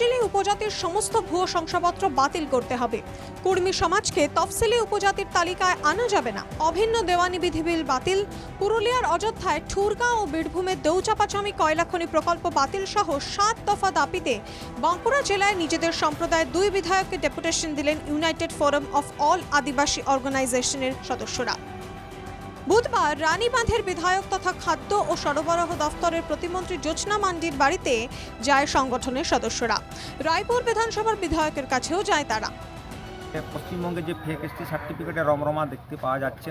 তফসিলি উপজাতির সমস্ত ভুয়ো শংসাপত্র বাতিল করতে হবে। কুর্মী সমাজকে তফসিলি উপজাতির তালিকায় আনা যাবে না। অভিন্ন দেওয়ানি বিধি বিল বাতিল। পুরুলিয়ার অযোধ্যায় ঠুরগাঁও ও বীরভূমের দৌচাপাচামি কয়লা খনি প্রকল্প বাতিল সহ সাত দফা দাবিতে বাঁকুড়া জেলায় নিজেদের সম্প্রদায়ের দুই বিধায়ককে ডেপুটেশন দিলেন united forum of all Adivasi অর্গানাইজেশনের সদস্যরা। বুধবার রানীবাঁধের বিধায়ক তথা খাদ্য ও সরবরাহ দফতরের প্রতিমন্ত্রী জ্যোৎস্না মান্ডির বাড়িতে যায় সংগঠনের সদস্যরা। রায়পুর বিধানসভার বিধায়কের কাছেও যায় তারা। পশ্চিমবঙ্গে যে ফেক এসটি সার্টিফিকেটের রমরমা দেখতে পাওয়া যাচ্ছে।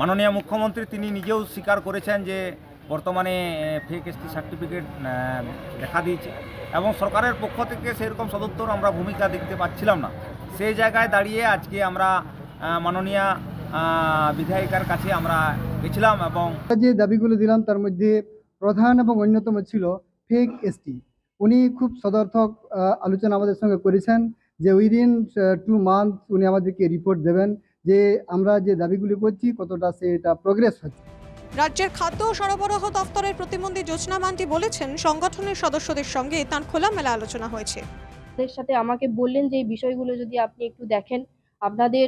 মাননীয় মুখ্যমন্ত্রী তিনি নিজেও স্বীকার করেছেন যে বর্তমানে ফেক এসটি সার্টিফিকেট দেখা দিয়েছে এবং সরকারের পক্ষ থেকে সেরকম সদুত্তর আমরা ভূমিকা দেখতে পাচ্ছিলাম না। সেই জায়গায় দাঁড়িয়ে আজকে আমরা মাননীয় বিধায়িকার কাছে আমরা গেছিলাম এবং যে দাবিগুলো দিলাম তার মধ্যে প্রধান এবং অন্যতম ছিল ফেক এসটি উনি খুব সদর্থক আলোচনা আমাদের সঙ্গে করেছেন যে উইদিন টু মান্থ উনি আমাদেরকে রিপোর্ট দেবেন যে আমরা যে দাবিগুলি করছি কতটা সেটা প্রোগ্রেস হচ্ছে। রাজ্যের খাদ্য ও সরবরাহ দফতরের প্রতিমন্ত্রী জ্যোৎস্না মান্ডি বলেছেন সংগঠনের সদস্যদের সঙ্গে তার খোলামেলা আলোচনা হয়েছে। তাদের সাথে আমাকে বললেন যে এই বিষয়গুলো যদি আপনি একটু দেখেন আপনাদের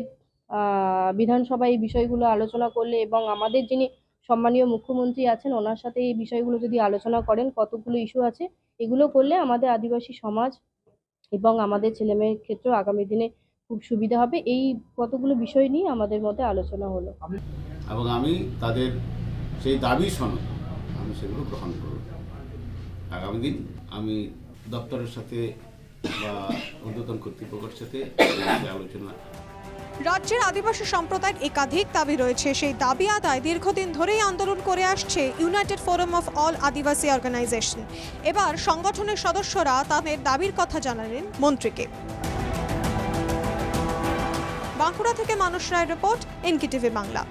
বিধানসভায় এই বিষয়গুলো আলোচনা করলে এবং আমাদের যিনি সম্মানীয় মুখ্যমন্ত্রী আছেন, ওনার সাথে এই বিষয়গুলো যদি আলোচনা করেন, কতগুলো ইস্যু আছে, এগুলো করলে আমাদের আদিবাসী সমাজ এবং আমাদের ছেলেমেয়ের ক্ষেত্রেও আগামী দিনে খুব সুবিধা হবে। এই কতগুলো বিষয় নিয়ে আমাদের মধ্যে আলোচনা হলো। এবং আমি তাদের সেই দাবি সনদ আমি সেগুলো গ্রহণ করব। আগামী দিন আমি দপ্তরের সাথে বা ঊর্ধ্বতন কর্তৃপক্ষের সাথে আলোচনা রাজ্যের আদিবাসী সম্প্রদায়ের একাধিক দাবি রয়েছে। সেই দাবি আদায় দীর্ঘদিন ধরেই আন্দোলন করে আসছে united forum of all Adivasi organisation এবার সংগঠনের সদস্যরা তাদের দাবির কথা জানালেন মন্ত্রীকে। বাঁকুড়া থেকে মানুষ রায় রিপোর্ট, এনকিটিভি বাংলা।